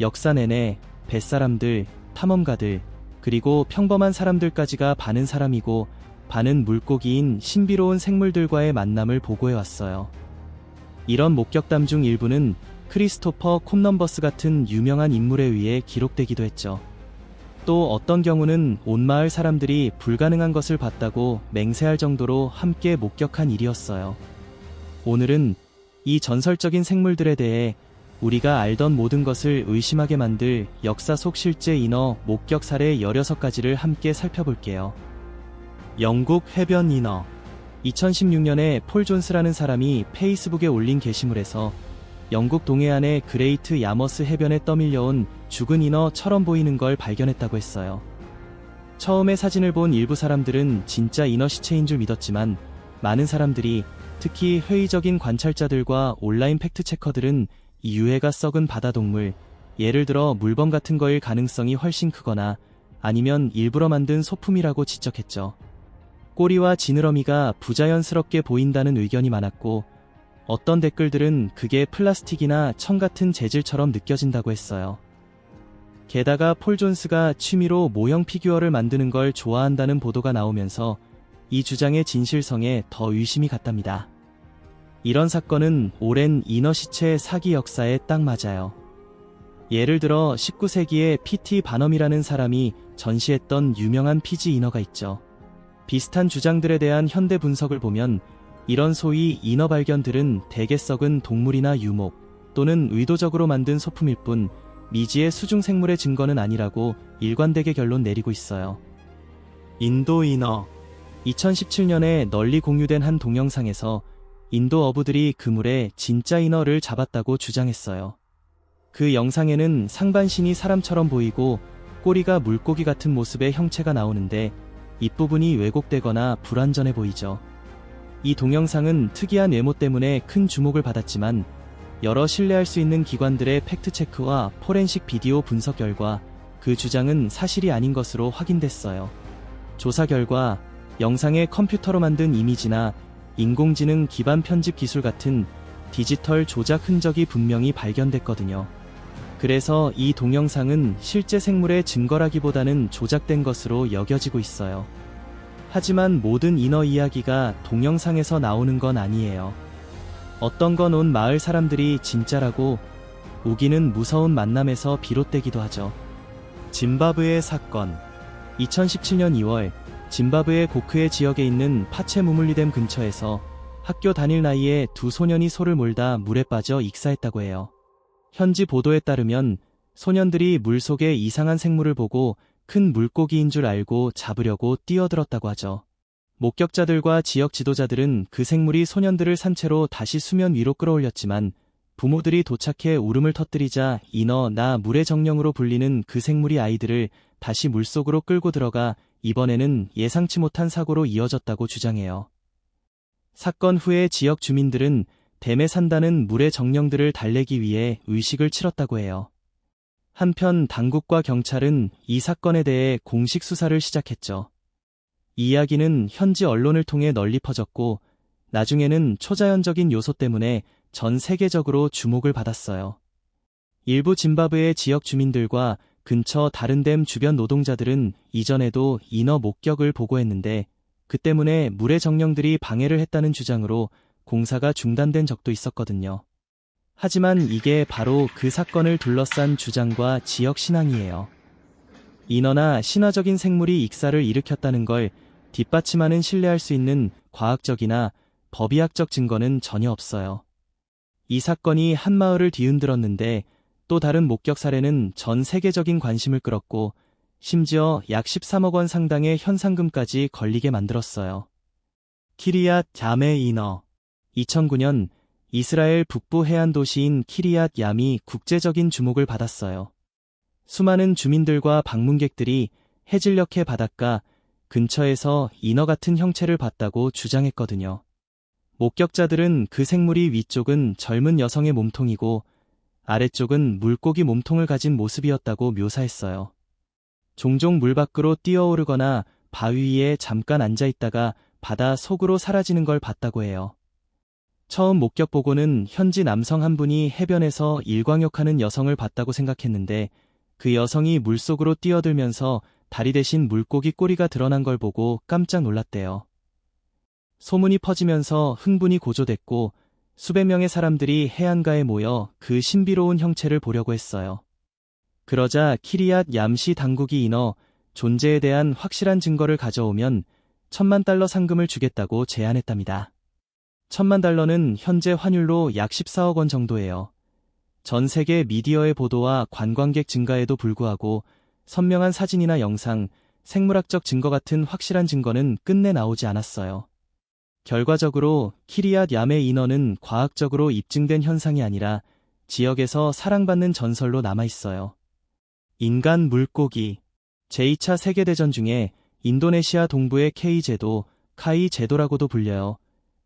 역사 내내 뱃사람들, 탐험가들, 그리고 평범한 사람들까지가 반은 사람이고 반은 물고기인 신비로운 생물들과의 만남을 보고해왔어요. 이런 목격담 중 일부는 크리스토퍼 콤넘버스 같은 유명한 인물에 의해 기록되기도 했죠. 또 어떤 경우는 온 마을 사람들이 불가능한 것을 봤다고 맹세할 정도로 함께 목격한 일이었어요. 오늘은 이 전설적인 생물들에 대해 우리가 알던 모든 것을 의심하게 만들 역사 속 실제 인어 목격 사례 16가지를 함께 살펴볼게요. 영국 해변 인어 2016년에 폴 존스라는 사람이 페이스북에 올린 게시물에서 영국 동해안의 그레이트 야머스 해변에 떠밀려온 죽은 인어처럼 보이는 걸 발견했다고 했어요. 처음에 사진을 본 일부 사람들은 진짜 인어 시체인 줄 믿었지만 많은 사람들이 특히 회의적인 관찰자들과 온라인 팩트체커들은 이 유해가 썩은 바다 동물, 예를 들어 물범 같은 거일 가능성이 훨씬 크거나 아니면 일부러 만든 소품이라고 지적했죠. 꼬리와 지느러미가 부자연스럽게 보인다는 의견이 많았고 어떤 댓글들은 그게 플라스틱이나 청 같은 재질처럼 느껴진다고 했어요. 게다가 폴 존스가 취미로 모형 피규어를 만드는 걸 좋아한다는 보도가 나오면서 이 주장의 진실성에 더 의심이 갔답니다. 이런 사건은 오랜 인어 시체 사기 역사에 딱 맞아요. 예를 들어 19세기에 PT 바넘이라는 사람이 전시했던 유명한 피지 인어가 있죠. 비슷한 주장들에 대한 현대 분석을 보면 이런 소위 인어 발견들은 대개 썩은 동물이나 유목 또는 의도적으로 만든 소품일 뿐 미지의 수중 생물의 증거는 아니라고 일관되게 결론 내리고 있어요. 인도 인어 2017년에 널리 공유된 한 동영상에서 인도 어부들이 그물에 진짜 인어를 잡았다고 주장했어요. 그 영상에는 상반신이 사람처럼 보이고 꼬리가 물고기 같은 모습의 형체가 나오는데 잇부분이 왜곡되거나 불완전해 보이죠. 이 동영상은 특이한 외모 때문에 큰 주목을 받았지만 여러 신뢰할 수 있는 기관들의 팩트체크와 포렌식 비디오 분석 결과 그 주장은 사실이 아닌 것으로 확인됐어요. 조사 결과 영상의 컴퓨터로 만든 이미지나 인공지능 기반 편집 기술 같은 디지털 조작 흔적이 분명히 발견됐거든요. 그래서 이 동영상은 실제 생물의 증거라기보다는 조작된 것으로 여겨지고 있어요. 하지만 모든 인어 이야기가 동영상에서 나오는 건 아니에요. 어떤 건 온 마을 사람들이 진짜라고 우기는 무서운 만남에서 비롯되기도 하죠. 짐바브웨 사건 2017년 2월 짐바브웨 고크의 지역에 있는 파체 무물리댐 근처에서 학교 다닐 나이에 두 소년이 소를 몰다 물에 빠져 익사했다고 해요. 현지 보도에 따르면 소년들이 물속에 이상한 생물을 보고 큰 물고기인 줄 알고 잡으려고 뛰어들었다고 하죠. 목격자들과 지역 지도자들은 그 생물이 소년들을 산채로 다시 수면 위로 끌어올렸지만 부모들이 도착해 울음을 터뜨리자 인어 나 물의 정령으로 불리는 그 생물이 아이들을 다시 물속으로 끌고 들어가 이번에는 예상치 못한 사고로 이어졌다고 주장해요. 사건 후에 지역 주민들은 댐에 산다는 물의 정령들을 달래기 위해 의식을 치렀다고 해요. 한편 당국과 경찰은 이 사건에 대해 공식 수사를 시작했죠. 이 이야기는 현지 언론을 통해 널리 퍼졌고 나중에는 초자연적인 요소 때문에 전 세계적으로 주목을 받았어요. 일부 짐바브웨 지역 주민들과 근처 다른 댐 주변 노동자들은 이전에도 인어 목격을 보고했는데 그 때문에 물의 정령들이 방해를 했다는 주장으로 공사가 중단된 적도 있었거든요. 하지만 이게 바로 그 사건을 둘러싼 주장과 지역 신앙이에요. 인어나 신화적인 생물이 익사를 일으켰다는 걸 뒷받침하는 신뢰할 수 있는 과학적이나 법의학적 증거는 전혀 없어요. 이 사건이 한 마을을 뒤흔들었는데 또 다른 목격 사례는 전 세계적인 관심을 끌었고 심지어 약 13억 원 상당의 현상금까지 걸리게 만들었어요. 키리앗 자메 인어 2009년 이스라엘 북부 해안 도시인 키리앗 얌이 국제적인 주목을 받았어요. 수많은 주민들과 방문객들이 해질녘의 바닷가 근처에서 인어 같은 형체를 봤다고 주장했거든요. 목격자들은 그 생물이 위쪽은 젊은 여성의 몸통이고 아래쪽은 물고기 몸통을 가진 모습이었다고 묘사했어요. 종종 물 밖으로 뛰어오르거나 바위 위에 잠깐 앉아 있다가 바다 속으로 사라지는 걸 봤다고 해요. 처음 목격 보고는 현지 남성 한 분이 해변에서 일광욕하는 여성을 봤다고 생각했는데 그 여성이 물속으로 뛰어들면서 다리 대신 물고기 꼬리가 드러난 걸 보고 깜짝 놀랐대요. 소문이 퍼지면서 흥분이 고조됐고 수백 명의 사람들이 해안가에 모여 그 신비로운 형체를 보려고 했어요. 그러자 키리앗 얌시 당국이 인어 존재에 대한 확실한 증거를 가져오면 천만 달러 상금을 주겠다고 제안했답니다. 천만 달러는 현재 환율로 약 14억 원 정도예요. 전 세계 미디어의 보도와 관광객 증가에도 불구하고 선명한 사진이나 영상, 생물학적 증거 같은 확실한 증거는 끝내 나오지 않았어요. 결과적으로 키리앗 야의 인어는 과학적으로 입증된 현상이 아니라 지역에서 사랑받는 전설로 남아 있어요. 인간 물고기 제2차 세계대전 중에 인도네시아 동부의 K 제도, 카이 제도라고도 불려요.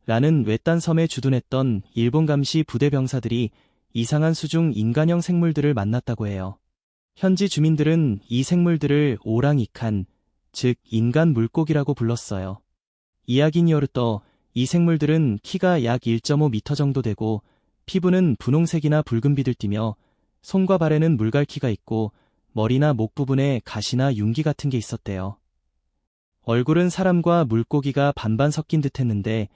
라는 외딴 섬에 주둔했던 일본 감시 부대 병사들이 이상한 수중 인간형 생물들을 만났다고 해요. 현지 주민들은 이 생물들을 오랑이칸, 즉 인간 물고기라고 불렀어요. 이야기니 요르떠 이 생물들은 키가 약 1.5m 정도 되고 피부는 분홍색이나 붉은 빛을 띠며 손과 발에는 물갈퀴가 있고 머리나 목 부분에 가시나 윤기 같은 게 있었대요. 얼굴은 사람과 물고기가 반반 섞인 듯 했는데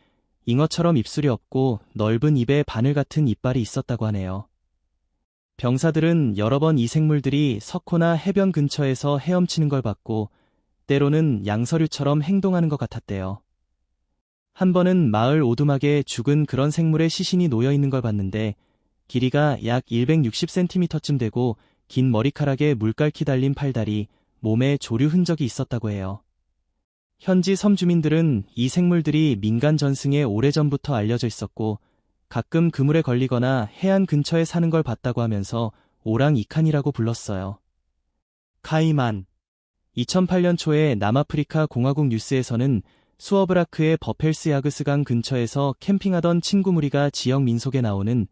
잉어처럼 입술이 없고 넓은 입에 바늘 같은 이빨이 있었다고 하네요. 병사들은 여러 번 이 생물들이 석호나 해변 근처에서 헤엄치는 걸 봤고 때로는 양서류처럼 행동하는 것 같았대요. 한 번은 마을 오두막에 죽은 그런 생물의 시신이 놓여 있는 걸 봤는데 길이가 약 160cm쯤 되고 긴 머리카락에 물갈퀴 달린 팔다리, 몸에 조류 흔적이 있었다고 해요. 현지 섬 주민들은 이 생물들이 민간 전승에 오래전부터 알려져 있었고 가끔 그물에 걸리거나 해안 근처에 사는 걸 봤다고 하면서 오랑 이칸이라고 불렀어요. 카이만 2008년 초에 남아프리카 공화국 뉴스에서는 수어브라크의 버펠스 야그스강 근처에서 캠핑하던 친구 무리가 지역 민속에 나오는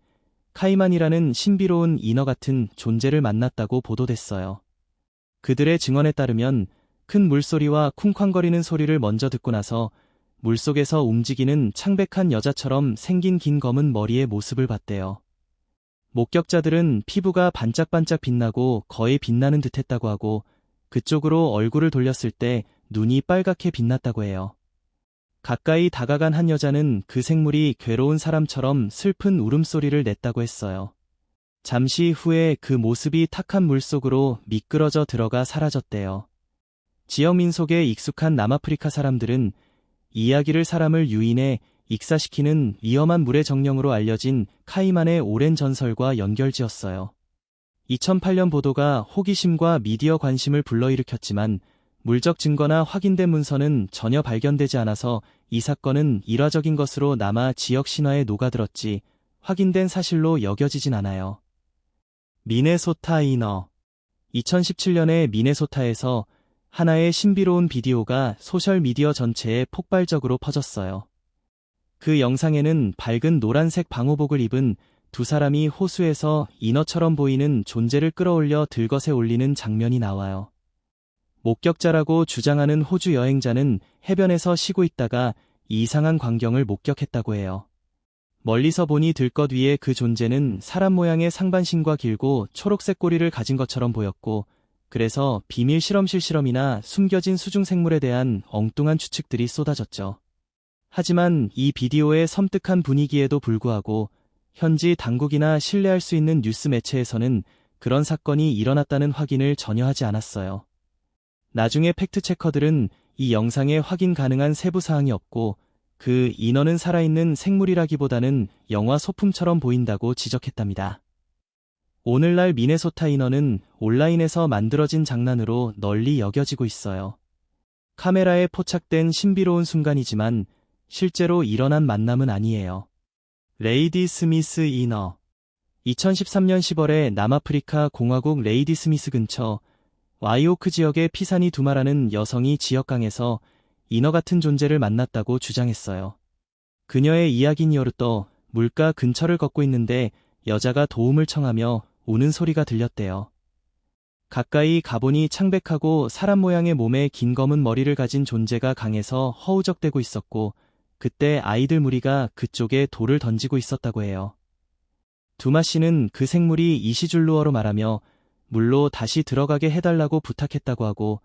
카이만이라는 신비로운 인어 같은 존재를 만났다고 보도됐어요. 그들의 증언에 따르면 큰 물소리와 쿵쾅거리는 소리를 먼저 듣고 나서 물속에서 움직이는 창백한 여자처럼 생긴 긴 검은 머리의 모습을 봤대요. 목격자들은 피부가 반짝반짝 빛나고 거의 빛나는 듯 했다고 하고 그쪽으로 얼굴을 돌렸을 때 눈이 빨갛게 빛났다고 해요. 가까이 다가간 한 여자는 그 생물이 괴로운 사람처럼 슬픈 울음소리를 냈다고 했어요. 잠시 후에 그 모습이 탁한 물속으로 미끄러져 들어가 사라졌대요. 지역 민속에 익숙한 남아프리카 사람들은 이야기를 사람을 유인해 익사시키는 위험한 물의 정령으로 알려진 카이만의 오랜 전설과 연결지었어요. 2008년 보도가 호기심과 미디어 관심을 불러일으켰지만 물적 증거나 확인된 문서는 전혀 발견되지 않아서 이 사건은 일화적인 것으로 남아 지역 신화에 녹아들었지 확인된 사실로 여겨지진 않아요. 미네소타 이너 2017년에 미네소타에서 하나의 신비로운 비디오가 소셜미디어 전체에 폭발적으로 퍼졌어요. 그 영상에는 밝은 노란색 방호복을 입은 두 사람이 호수에서 인어처럼 보이는 존재를 끌어올려 들것에 올리는 장면이 나와요. 목격자라고 주장하는 호주 여행자는 해변에서 쉬고 있다가 이상한 광경을 목격했다고 해요. 멀리서 보니 들것 위에 그 존재는 사람 모양의 상반신과 길고 초록색 꼬리를 가진 것처럼 보였고 그래서 비밀 실험실 실험이나 숨겨진 수중 생물에 대한 엉뚱한 추측들이 쏟아졌죠. 하지만 이 비디오의 섬뜩한 분위기에도 불구하고 현지 당국이나 신뢰할 수 있는 뉴스 매체에서는 그런 사건이 일어났다는 확인을 전혀 하지 않았어요. 나중에 팩트체커들은 이 영상에 확인 가능한 세부 사항이 없고 그 인어는 살아있는 생물이라기보다는 영화 소품처럼 보인다고 지적했답니다. 오늘날 미네소타 인어는 온라인에서 만들어진 장난으로 널리 여겨지고 있어요. 카메라에 포착된 신비로운 순간이지만 실제로 일어난 만남은 아니에요. 레이디 스미스 인어 2013년 10월에 남아프리카 공화국 레이디 스미스 근처 와이오크 지역의 피사니 두마라는 여성이 지역강에서 인어 같은 존재를 만났다고 주장했어요. 그녀의 이야기니 요르떠 물가 근처를 걷고 있는데 여자가 도움을 청하며 우는 소리가 들렸대요. 가까이 가보니 창백하고 사람 모양의 몸에 긴 검은 머리를 가진 존재가 강에서 허우적대고 있었고 그때 아이들 무리가 그쪽에 돌을 던지고 있었다고 해요. 두마 씨는 그 생물이 이시줄루어로 말하며 물로 다시 들어가게 해달라고 부탁했다고 하고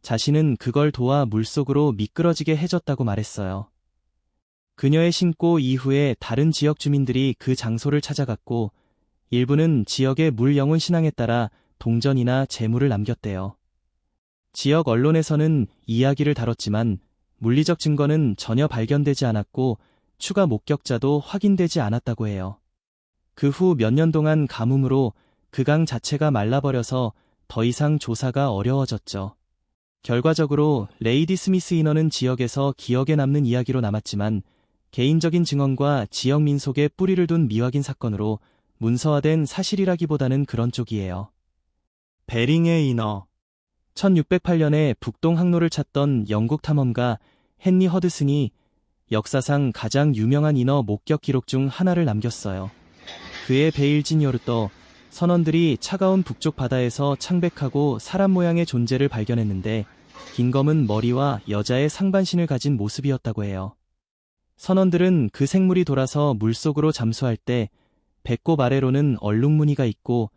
자신은 그걸 도와 물속으로 미끄러지게 해줬다고 말했어요. 그녀의 신고 이후에 다른 지역 주민들이 그 장소를 찾아갔고 일부는 지역의 물 영혼 신앙에 따라 동전이나 재물을 남겼대요. 지역 언론에서는 이야기를 다뤘지만 물리적 증거는 전혀 발견되지 않았고 추가 목격자도 확인되지 않았다고 해요. 그 후 몇 년 동안 가뭄으로 그 강 자체가 말라버려서 더 이상 조사가 어려워졌죠. 결과적으로 레이디 스미스 인어는 지역에서 기억에 남는 이야기로 남았지만 개인적인 증언과 지역 민속에 뿌리를 둔 미확인 사건으로 문서화된 사실이라기보다는 그런 쪽이에요. 베링의 인어 1608년에 북동 항로를 찾던 영국 탐험가 헨리 허드슨이 역사상 가장 유명한 인어 목격 기록 중 하나를 남겼어요. 그의 베일진 요르떠 선원들이 차가운 북쪽 바다에서 창백하고 사람 모양의 존재를 발견했는데 긴 검은 머리와 여자의 상반신을 가진 모습이었다고 해요. 선원들은 그 생물이 돌아서 물속으로 잠수할 때 배꼽 아래로는 얼룩무늬가 있고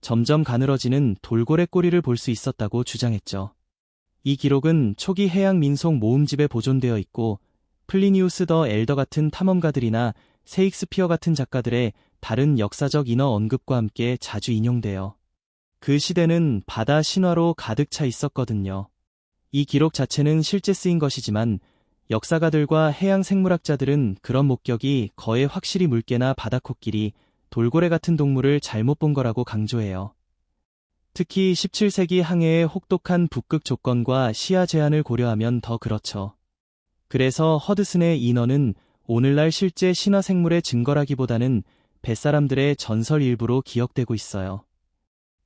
점점 가늘어지는 돌고래 꼬리를 볼 수 있었다고 주장했죠. 이 기록은 초기 해양 민속 모음집에 보존되어 있고 플리니우스 더 엘더 같은 탐험가들이나 세익스피어 같은 작가들의 다른 역사적 인어 언급과 함께 자주 인용되어 그 시대는 바다 신화로 가득 차 있었거든요. 이 기록 자체는 실제 쓰인 것이지만 역사가들과 해양 생물학자들은 그런 목격이 거의 확실히 물개나 바다코끼리, 돌고래 같은 동물을 잘못 본 거라고 강조해요. 특히 17세기 항해의 혹독한 북극 조건과 시야 제한을 고려하면 더 그렇죠. 그래서 허드슨의 인어는 오늘날 실제 신화 생물의 증거라기보다는 뱃사람들의 전설 일부로 기억되고 있어요.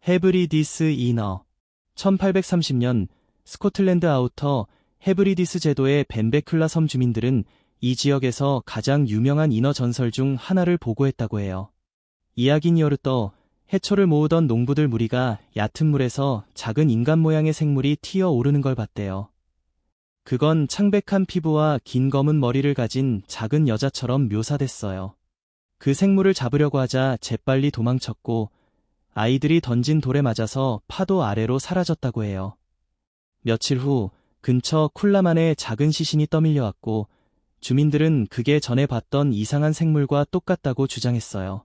헤브리디스 인어 1830년 스코틀랜드 아우터 헤브리디스 제도의 벤베큘라 섬 주민들은 이 지역에서 가장 유명한 인어 전설 중 하나를 보고했다고 해요. 이야기니 여르떠 해초를 모으던 농부들 무리가 얕은 물에서 작은 인간 모양의 생물이 튀어 오르는 걸 봤대요. 그건 창백한 피부와 긴 검은 머리를 가진 작은 여자처럼 묘사됐어요. 그 생물을 잡으려고 하자 재빨리 도망쳤고 아이들이 던진 돌에 맞아서 파도 아래로 사라졌다고 해요. 며칠 후 근처 쿨라만에 작은 시신이 떠밀려왔고 주민들은 그게 전에 봤던 이상한 생물과 똑같다고 주장했어요.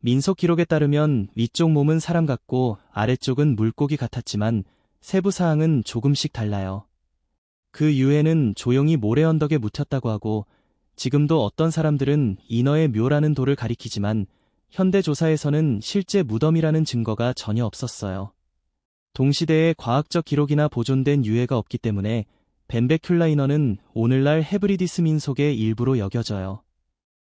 민속 기록에 따르면 위쪽 몸은 사람 같고 아래쪽은 물고기 같았지만 세부 사항은 조금씩 달라요. 그 유해는 조용히 모래 언덕에 묻혔다고 하고 지금도 어떤 사람들은 인어의 묘라는 돌을 가리키지만 현대 조사에서는 실제 무덤이라는 증거가 전혀 없었어요. 동시대의 과학적 기록이나 보존된 유해가 없기 때문에 벤베큘라 인어는 오늘날 헤브리디스 민속의 일부로 여겨져요.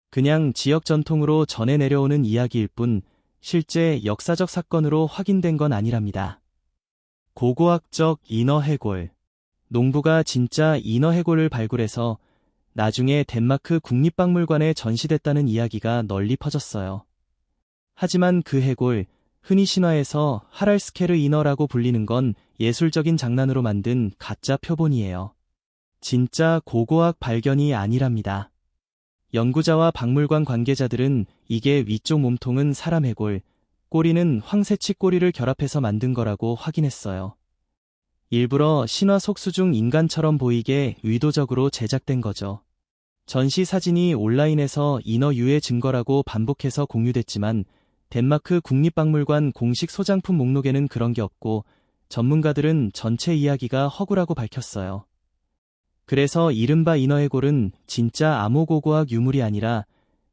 그냥 지역 전통으로 전해 내려오는 이야기일 뿐 실제 역사적 사건으로 확인된 건 아니랍니다. 고고학적 인어 해골 농부가 진짜 인어 해골을 발굴해서 나중에 덴마크 국립박물관에 전시됐다는 이야기가 널리 퍼졌어요. 하지만 그 해골, 흔히 신화에서 하랄스케르 인어라고 불리는 건 예술적인 장난으로 만든 가짜 표본이에요. 진짜 고고학 발견이 아니랍니다. 연구자와 박물관 관계자들은 이게 위쪽 몸통은 사람 해골, 꼬리는 황새치 꼬리를 결합해서 만든 거라고 확인했어요. 일부러 신화 속수 중 인간처럼 보이게 의도적으로 제작된 거죠. 전시 사진이 온라인에서 인어 유해 증거라고 반복해서 공유됐지만 덴마크 국립박물관 공식 소장품 목록에는 그런 게 없고 전문가들은 전체 이야기가 허구라고 밝혔어요. 그래서 이른바 인어해골은 진짜 암호고고학 유물이 아니라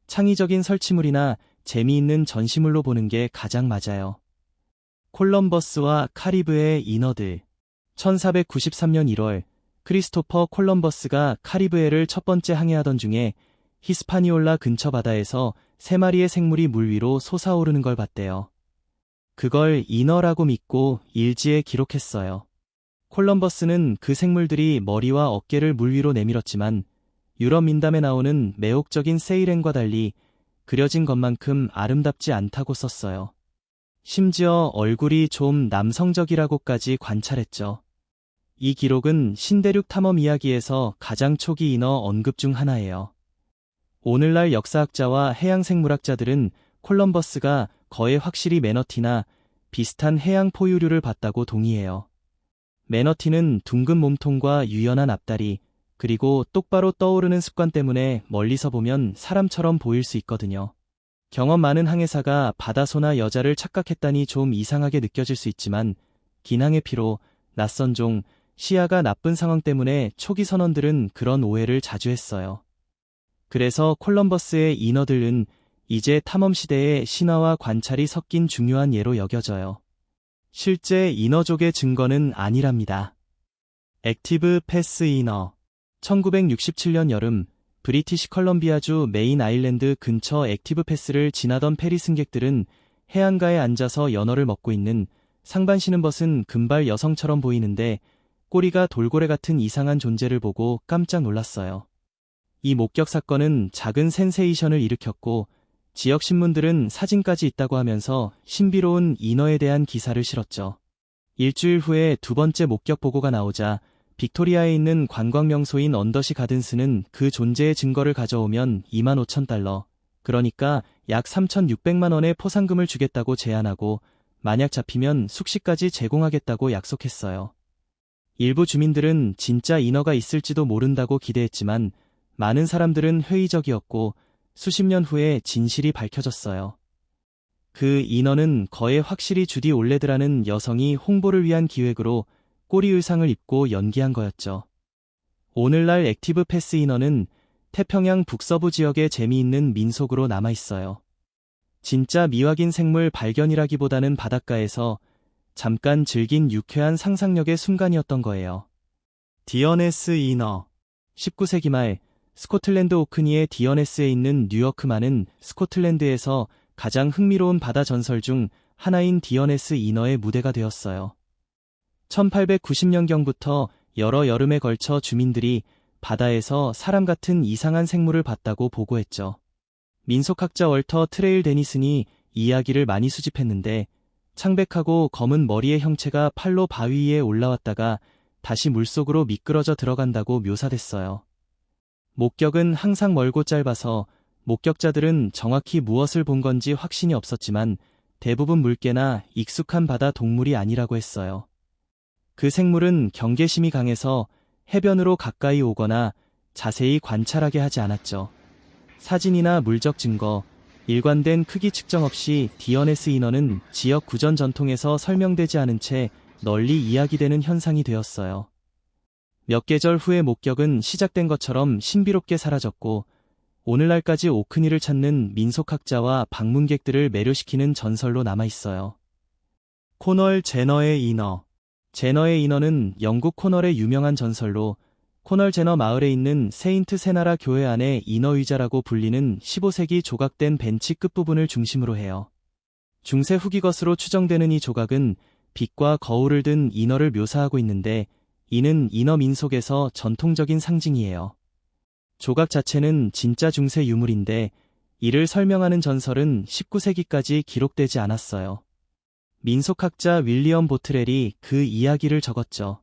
창의적인 설치물이나 재미있는 전시물로 보는 게 가장 맞아요. 콜럼버스와 카리브의 인어들 1493년 1월 크리스토퍼 콜럼버스가 카리브해를 첫 번째 항해하던 중에 히스파니올라 근처 바다에서 세 마리의 생물이 물 위로 솟아오르는 걸 봤대요. 그걸 인어라고 믿고 일지에 기록했어요. 콜럼버스는 그 생물들이 머리와 어깨를 물 위로 내밀었지만 유럽 민담에 나오는 매혹적인 세이렌과 달리 그려진 것만큼 아름답지 않다고 썼어요. 심지어 얼굴이 좀 남성적이라고까지 관찰했죠. 이 기록은 신대륙 탐험 이야기에서 가장 초기 인어 언급 중 하나예요. 오늘날 역사학자와 해양생물학자들은 콜럼버스가 거의 확실히 매너티나 비슷한 해양 포유류를 봤다고 동의해요. 매너티는 둥근 몸통과 유연한 앞다리, 그리고 똑바로 떠오르는 습관 때문에 멀리서 보면 사람처럼 보일 수 있거든요. 경험 많은 항해사가 바다소나 여자를 착각했다니 좀 이상하게 느껴질 수 있지만, 긴항의 피로, 낯선 종, 시야가 나쁜 상황 때문에 초기 선원들은 그런 오해를 자주 했어요. 그래서 콜럼버스의 인어들은 이제 탐험 시대의 신화와 관찰이 섞인 중요한 예로 여겨져요. 실제 인어족의 증거는 아니랍니다. 액티브 패스 인어 1967년 여름 브리티시 컬럼비아주 메인 아일랜드 근처 액티브 패스를 지나던 페리 승객들은 해안가에 앉아서 연어를 먹고 있는 상반 신은 벗은 금발 여성처럼 보이는데 꼬리가 돌고래 같은 이상한 존재를 보고 깜짝 놀랐어요. 이 목격 사건은 작은 센세이션을 일으켰고 지역 신문들은 사진까지 있다고 하면서 신비로운 인어에 대한 기사를 실었죠. 일주일 후에 두 번째 목격 보고가 나오자 빅토리아에 있는 관광 명소인 언더시 가든스는 그 존재의 증거를 가져오면 2만 5천 달러, 그러니까 약 3,600만 원의 포상금을 주겠다고 제안하고 만약 잡히면 숙식까지 제공하겠다고 약속했어요. 일부 주민들은 진짜 인어가 있을지도 모른다고 기대했지만 많은 사람들은 회의적이었고 수십 년 후에 진실이 밝혀졌어요. 그 인어는 거의 확실히 주디 올레드라는 여성이 홍보를 위한 기획으로 꼬리 의상을 입고 연기한 거였죠. 오늘날 액티브 패스 인어는 태평양 북서부 지역의 재미있는 민속으로 남아 있어요. 진짜 미확인 생물 발견이라기보다는 바닷가에서 잠깐 즐긴 유쾌한 상상력의 순간이었던 거예요. 디어네스 인어 19세기 말 스코틀랜드 오크니의 디어네스에 있는 뉴여크만은 스코틀랜드에서 가장 흥미로운 바다 전설 중 하나인 디어네스 인어의 무대가 되었어요. 1890년경부터 여러 여름에 걸쳐 주민들이 바다에서 사람 같은 이상한 생물을 봤다고 보고했죠. 민속학자 월터 트레일 데니슨이 이야기를 많이 수집했는데 창백하고 검은 머리의 형체가 팔로 바위 위에 올라왔다가 다시 물속으로 미끄러져 들어간다고 묘사됐어요. 목격은 항상 멀고 짧아서 목격자들은 정확히 무엇을 본 건지 확신이 없었지만 대부분 물개나 익숙한 바다 동물이 아니라고 했어요. 그 생물은 경계심이 강해서 해변으로 가까이 오거나 자세히 관찰하게 하지 않았죠. 사진이나 물적 증거, 일관된 크기 측정 없이 디어네스 인어는 지역 구전 전통에서 설명되지 않은 채 널리 이야기되는 현상이 되었어요. 몇 계절 후의 목격은 시작된 것처럼 신비롭게 사라졌고 오늘날까지 오크니를 찾는 민속학자와 방문객들을 매료시키는 전설로 남아 있어요. 코널 제너의 인어 제너의 인어는 영국 코널의 유명한 전설로 코널 제너 마을에 있는 세인트 세나라 교회 안에 인어 의자라고 불리는 15세기 조각된 벤치 끝부분을 중심으로 해요. 중세 후기 것으로 추정되는 이 조각은 빛과 거울을 든 인어를 묘사하고 있는데 이는 인어 민속에서 전통적인 상징이에요. 조각 자체는 진짜 중세 유물인데 이를 설명하는 전설은 19세기까지 기록되지 않았어요. 민속학자 윌리엄 보트렐이 그 이야기를 적었죠.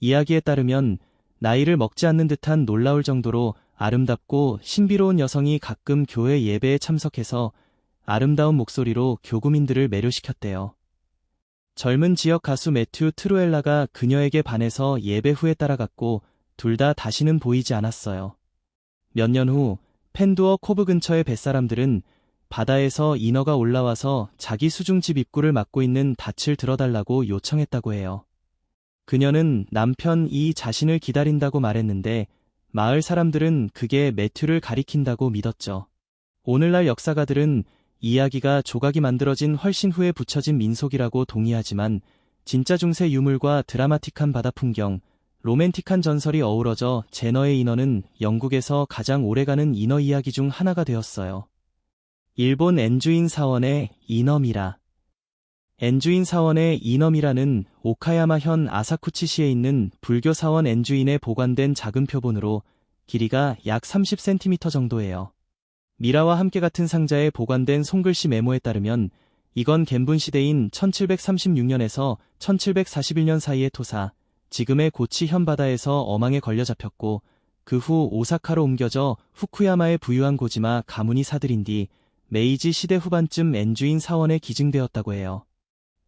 이야기에 따르면 나이를 먹지 않는 듯한 놀라울 정도로 아름답고 신비로운 여성이 가끔 교회 예배에 참석해서 아름다운 목소리로 교구민들을 매료시켰대요. 젊은 지역 가수 매튜 트루엘라가 그녀에게 반해서 예배 후에 따라갔고 둘 다 다시는 보이지 않았어요. 몇 년 후 펜두어 코브 근처의 뱃사람들은 바다에서 인어가 올라와서 자기 수중집 입구를 막고 있는 닻을 들어달라고 요청했다고 해요. 그녀는 남편 이 자신을 기다린다고 말했는데 마을 사람들은 그게 매튜를 가리킨다고 믿었죠. 오늘날 역사가들은 이야기가 조각이 만들어진 훨씬 후에 붙여진 민속이라고 동의하지만 진짜 중세 유물과 드라마틱한 바다 풍경, 로맨틱한 전설이 어우러져 제너의 인어는 영국에서 가장 오래가는 인어 이야기 중 하나가 되었어요. 일본 엔주인 사원의 이너미라 엔주인 사원의 이너미라는 오카야마현 아사쿠치시에 있는 불교 사원 엔주인에 보관된 작은 표본으로 길이가 약 30cm 정도예요. 미라와 함께 같은 상자에 보관된 손글씨 메모에 따르면 이건 겐분 시대인 1736년에서 1741년 사이의 토사, 지금의 고치 현바다에서 어망에 걸려 잡혔고 그 후 오사카로 옮겨져 후쿠야마에 부유한 고지마 가문이 사들인 뒤 메이지 시대 후반쯤 엔주인 사원에 기증되었다고 해요.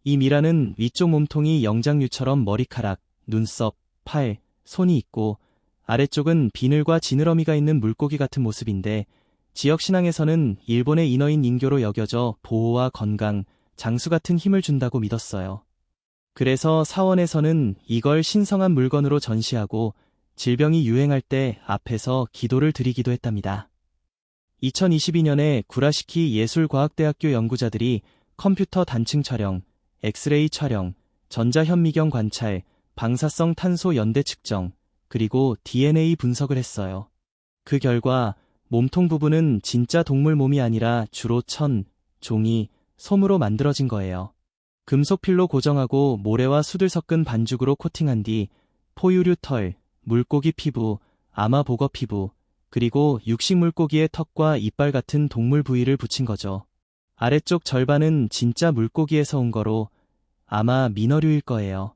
이 미라는 위쪽 몸통이 영장류처럼 머리카락, 눈썹, 팔, 손이 있고 아래쪽은 비늘과 지느러미가 있는 물고기 같은 모습인데 지역 신앙에서는 일본의 인어인 인교로 여겨져 보호와 건강, 장수 같은 힘을 준다고 믿었어요. 그래서 사원에서는 이걸 신성한 물건으로 전시하고 질병이 유행할 때 앞에서 기도를 드리기도 했답니다. 2022년에 구라시키 예술과학대학교 연구자들이 컴퓨터 단층 촬영, 엑스레이 촬영, 전자현미경 관찰, 방사성 탄소 연대 측정, 그리고 DNA 분석을 했어요. 그 결과 몸통 부분은 진짜 동물 몸이 아니라 주로 천, 종이, 솜으로 만들어진 거예요. 금속 필로 고정하고 모래와 숯을 섞은 반죽으로 코팅한 뒤 포유류 털, 물고기 피부, 아마보거 피부, 그리고 육식 물고기의 턱과 이빨 같은 동물 부위를 붙인 거죠. 아래쪽 절반은 진짜 물고기에서 온 거로 아마 민어류일 거예요.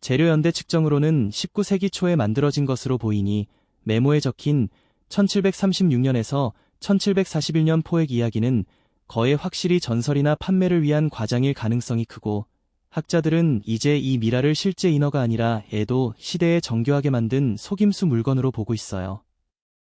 재료 연대 측정으로는 19세기 초에 만들어진 것으로 보이니 메모에 적힌 1736년에서 1741년 포획 이야기는 거의 확실히 전설이나 판매를 위한 과장일 가능성이 크고 학자들은 이제 이 미라를 실제 인어가 아니라 에도 시대에 정교하게 만든 속임수 물건으로 보고 있어요.